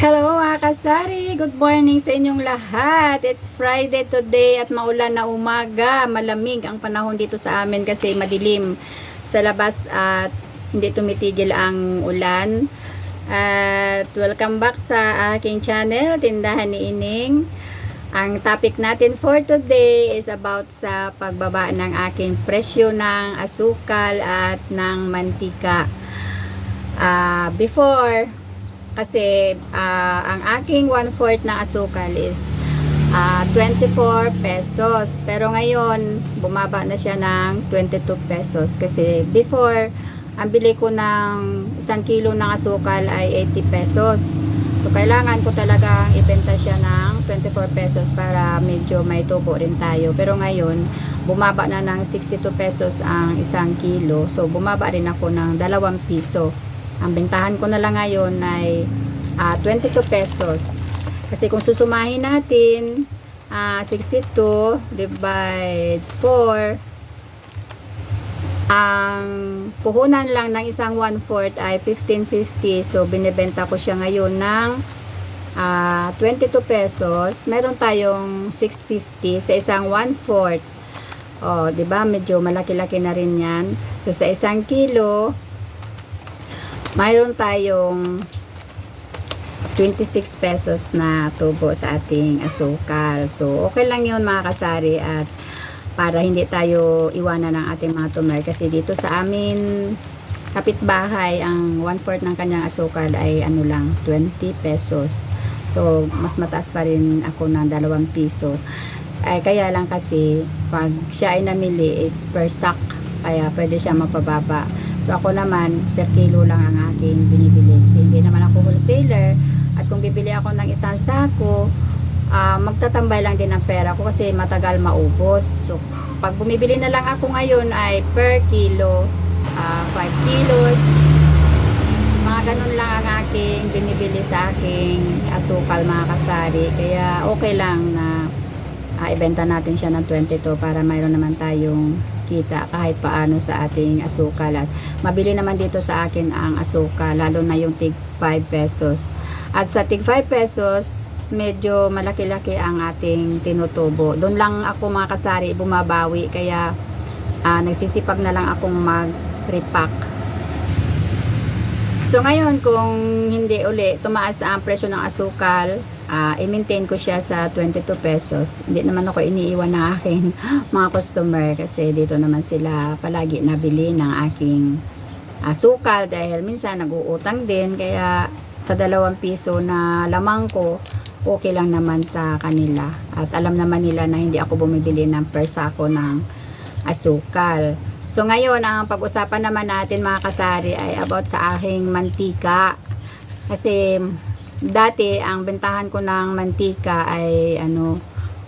Hello mga kasari! Good morning sa inyong lahat! It's Friday today at maulan na umaga. Malamig ang panahon dito sa amin kasi madilim sa labas at hindi tumitigil ang ulan. At welcome back sa aking channel, Tindahan ni Ining. Ang topic natin for today is about sa pagbaba ng aking presyo ng asukal at ng mantika. Ah, before, kasi ah, ang aking 1/4 na asukal is ah, 24 pesos. Pero ngayon, bumaba na siya ng 22 pesos. Kasi before, ang bili ko ng isang kilo ng asukal ay 80 pesos. So, kailangan ko talagang ibenta siya ng 24 pesos para medyo may tubo rin tayo. Pero ngayon, bumaba na ng 62 pesos ang isang kilo. So, bumaba rin ako ng 2 piso. Ang bentahan ko na lang ngayon ay ah, 22 pesos. Kasi kung susumahin natin, ah, 62 divided 4, ang puhunan lang ng isang 1/4 ay 15.50. So, binibenta ko siya ngayon ng ah, 22 pesos. Meron tayong 6.50 sa isang 1/4. Oh, 'di ba? Medyo malaki-laki na rin 'yan. So sa isang kilo, mayroon tayong 26 pesos na tubo sa ating asukal. So, okay lang yun mga kasari at para hindi tayo iwanan ng ating mga tumer kasi dito sa amin kapitbahay ang 1/4 ng kanyang asukal ay ano lang 20 pesos. So, mas mataas pa rin ako ng 2 piso. Ay, kaya lang kasi pag siya ay namili is per sack kaya pwede siya mapababa. So ako naman per kilo lang ang aking binibili. Kasi hindi naman ako wholesaler. At kung bibili ako ng isang sako ah, magtatambay lang din ang pera ko kasi matagal maubos. So pag bumibili na lang ako ngayon ay per kilo 5 kilos. Mga ganun lang ang aking binibili sa aking asukal mga kasari. Kaya okay lang na ah, ibenta natin siya ng 22 para mayroon naman tayong kita kahit paano sa ating asukal. At mabili naman dito sa akin ang asukal lalo na yung tig 5 pesos. At sa tig 5 pesos medyo malaki-laki ang ating tinutubo. Doon lang ako mga kasari bumabawi kaya ah, nagsisipag na lang akong mag repack So ngayon kung hindi uli tumaas ang presyo ng asukal, ah, i-maintain ko siya sa 22 pesos. Hindi naman ako iniiwan ng aking mga customer kasi dito naman sila palagi nabili ng aking asukal dahil minsan nag-uutang din kaya sa dalawang piso na lamang ko okay lang naman sa kanila at alam naman nila na hindi ako bumibili ng per sako ng asukal. So ngayon, ang pag-usapan naman natin mga kasari ay about sa aking mantika. Kasi dati ang bentahan ko ng mantika ay ano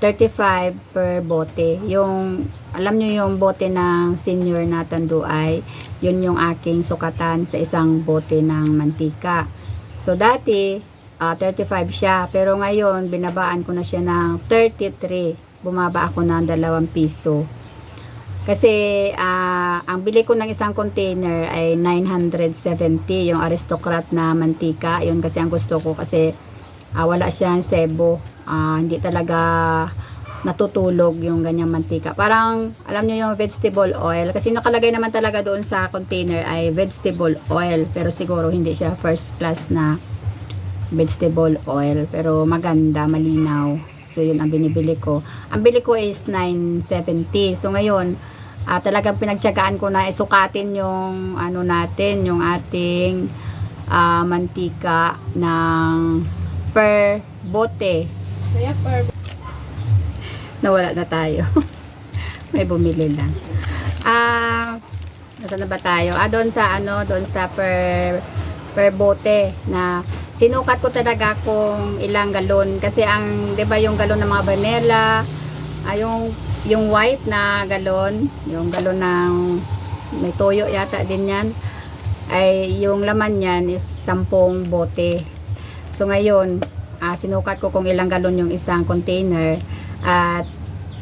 35 per bote. Yung alam nyo yung bote ng senior na tanduay, yun yung aking sukatan sa isang bote ng mantika. So dati ah, 35 siya, pero ngayon binabaan ko na siya ng 33. Bumaba ako ng 2 piso. Kasi ang bili ko ng isang container ay 970 yung aristocrat na mantika. Yun kasi ang gusto ko kasi ah, wala siyang sebo. Ah, hindi talaga natutulog yung ganyang mantika. Parang alam niyo yung vegetable oil kasi nakalagay naman talaga doon sa container ay vegetable oil pero siguro hindi siya first class na vegetable oil pero maganda, malinaw. So yun ang binibili ko. Ang bili ko is 970. So ngayon, ah, talagang pinagtyagaan ko na isukatin yung ano natin, yung ating ah, mantika ng per bote. Kaya per Nawala na tayo. May bumili lang. Ah, nasaan na ba tayo? Ah, doon sa ano, doon sa per per bote na sinukat ko talaga kung ilang galon kasi ang 'di ba yung galon ng mga vanilla, ah, yung yung white na galon, yung galon ng may toyo yata din 'yan ay yung laman niyan is 10 bote. So ngayon, ah, sinukat ko kung ilang galon yung isang container at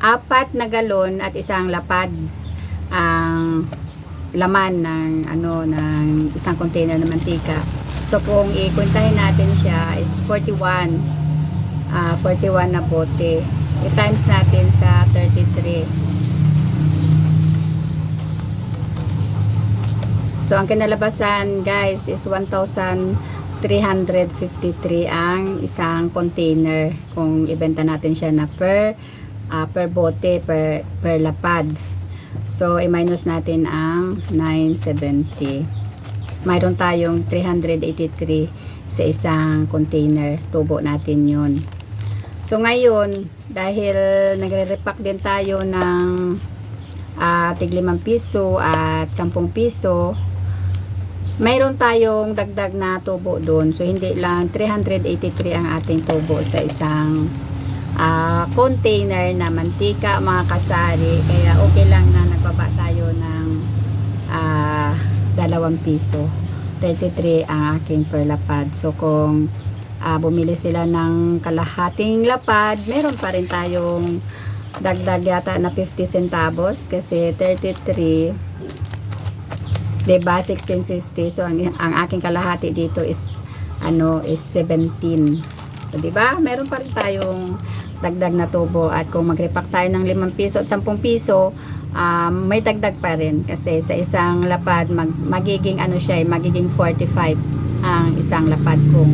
apat na galon at isang lapad ang laman ng ano ng isang container ng mantika. So kung ikuntahin natin siya is 41. Ah, 41 na bote. I-times natin sa 33. So ang kinalabasan guys is 1,353 ang isang container kung ibenta natin siya na per ah, per bote per per lapad. So i-minus natin ang 970. Mayroon tayong 383 sa isang container. Tubo natin 'yon. So ngayon, dahil nagre-repack din tayo ng uh, tig 5 piso at 10 piso, mayroon tayong dagdag na tubo doon. So hindi lang 383 ang ating tubo sa isang ah, container na mantika mga kasari. Kaya okay lang na nagbaba tayo ng ah, dalawang piso. 33 ang aking per lapad. So kung ah, bumili sila ng kalahating lapad, meron pa rin tayong dagdag yata na 50 centavos kasi 33 diba 1650 so ang, ang aking kalahati dito is ano is 17 so diba meron pa rin tayong dagdag na tubo. At kung magrepack tayo ng 5 piso at 10 piso um, may dagdag pa rin. Kasi sa isang lapad mag, magiging ano siya eh, magiging 45 ang isang lapad kung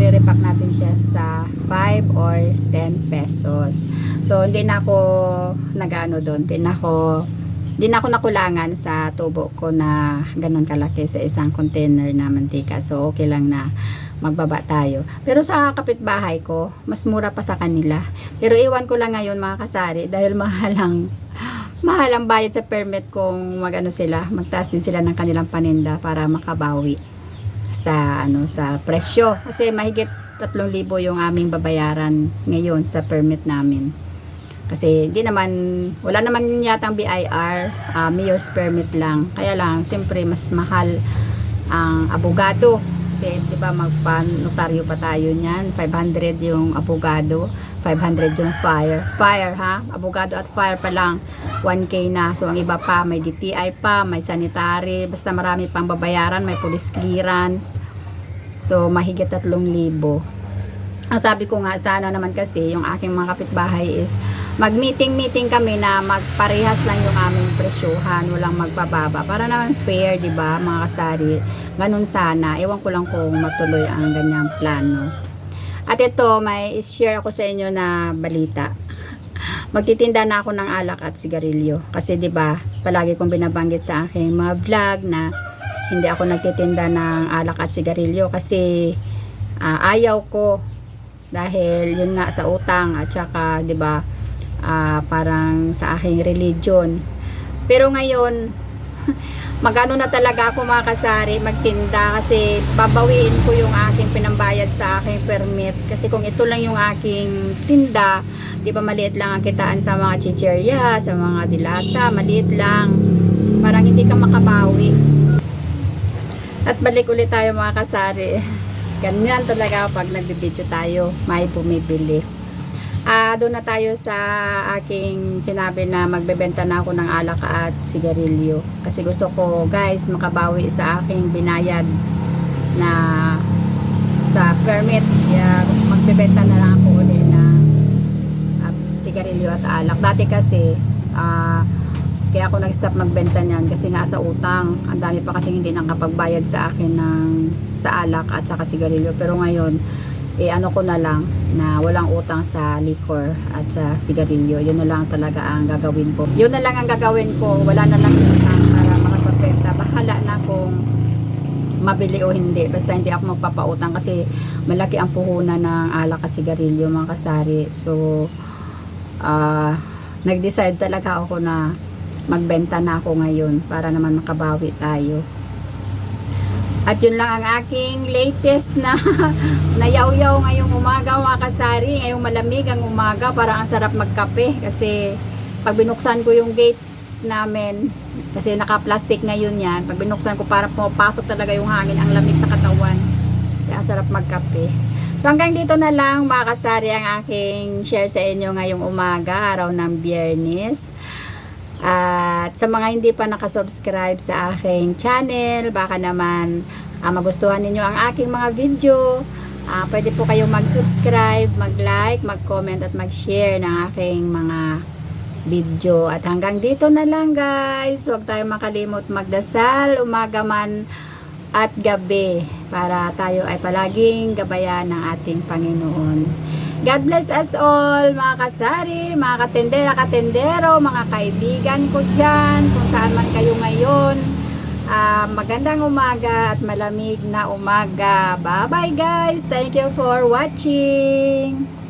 i-repack natin siya sa 5 or 10 pesos so hindi na ako nagano doon hindi na ako Di na ako nakulangan sa tubo ko na ganun kalaki sa isang container na mantika. So, okay lang na magbaba tayo. Pero sa kapitbahay ko, mas mura pa sa kanila. Pero iwan ko lang ngayon mga kasari dahil mahalang mahalang bayad sa permit kung magano sila, magtaas din sila ng kanilang paninda para makabawi sa ano sa presyo. Kasi mahigit 3,000 yung aming babayaran ngayon sa permit namin. Kasi hindi naman, wala naman yatang BIR, uh, mayor's permit lang. Kaya lang, siyempre mas mahal ang abogado. Kasi di ba magpa-notaryo pa tayo niyan. 500 yung abogado, 500 yung fire. Fire ha, abogado at fire pa lang 1K na. So ang iba pa, may DTI pa, may sanitary, basta marami pang babayaran, may police clearance. So mahigit 3,000. Ang sabi ko nga, sana naman kasi yung aking mga kapitbahay is mag-meeting-meeting kami na magparehas lang yung aming presyohan, walang magbababa. Para naman fair, di ba, mga kasari? Ganun sana. Ewan ko lang kung matuloy ang ganyang plano. At ito, may share ako sa inyo na balita. Magtitinda na ako ng alak at sigarilyo. Kasi 'di ba, palagi kong binabanggit sa aking mga vlog na hindi ako nagtitinda ng alak at sigarilyo kasi ah, ayaw ko dahil yun nga sa utang at saka 'di ba ah, parang sa aking religion. Pero ngayon magano na talaga ako mga kasari magtinda kasi babawiin ko yung aking pinambayad sa aking permit. Kasi kung ito lang yung aking tinda di ba maliit lang ang kitaan sa mga chicherya sa mga dilata maliit lang. Parang hindi ka makabawi. At balik ulit tayo mga kasari. Ganyan talaga pag nagbibideo tayo may bumibili Ah, doon na tayo sa aking sinabi na magbebenta na ako ng alak at sigarilyo. Kasi gusto ko, guys, makabawi sa aking binayad na sa permit. Kaya magbebenta na lang ako ulit na uh, sigarilyo at alak. Dati kasi, ah, kaya ako nag-stop magbenta niyan kasi nga sa utang. Ang dami pa kasi hindi nakapagbayad sa akin ng sa alak at sa sigarilyo. Pero ngayon, eh ano ko na lang na walang utang sa liquor at sa sigarilyo. Yun na lang talaga ang gagawin ko. Yun na lang ang gagawin ko. Wala na lang utang para makapagbenta. Bahala na kung mabili o hindi. Basta hindi ako magpapautang kasi malaki ang puhunan ng alak at sigarilyo mga kasari. So, uh, nag-decide talaga ako na magbenta na ako ngayon para naman makabawi tayo. At yun lang ang aking latest na nayaw-yaw ngayong umaga mga kasari. Ngayong malamig ang umaga para ang sarap magkape kasi pag binuksan ko yung gate namin kasi naka-plastic ngayon yan. Pag binuksan ko para pumapasok talaga yung hangin ang lamig sa katawan. Kaya ang sarap magkape. So hanggang dito na lang mga kasari ang aking share sa inyo ngayong umaga, araw ng biyernes. At sa mga hindi pa nakasubscribe sa aking channel, baka naman ah, magustuhan ninyo ang aking mga video, ah, pwede po kayong mag-subscribe, mag-like, mag-comment at mag-share ng aking mga video. At hanggang dito na lang guys. Huwag tayong makalimot magdasal, umaga man at gabi para tayo ay palaging gabayan ng ating Panginoon. God bless us all, mga kasari, mga katendera, katendero, mga kaibigan ko dyan, kung saan man kayo ngayon. Ah, magandang umaga at malamig na umaga. Bye-bye guys! Thank you for watching!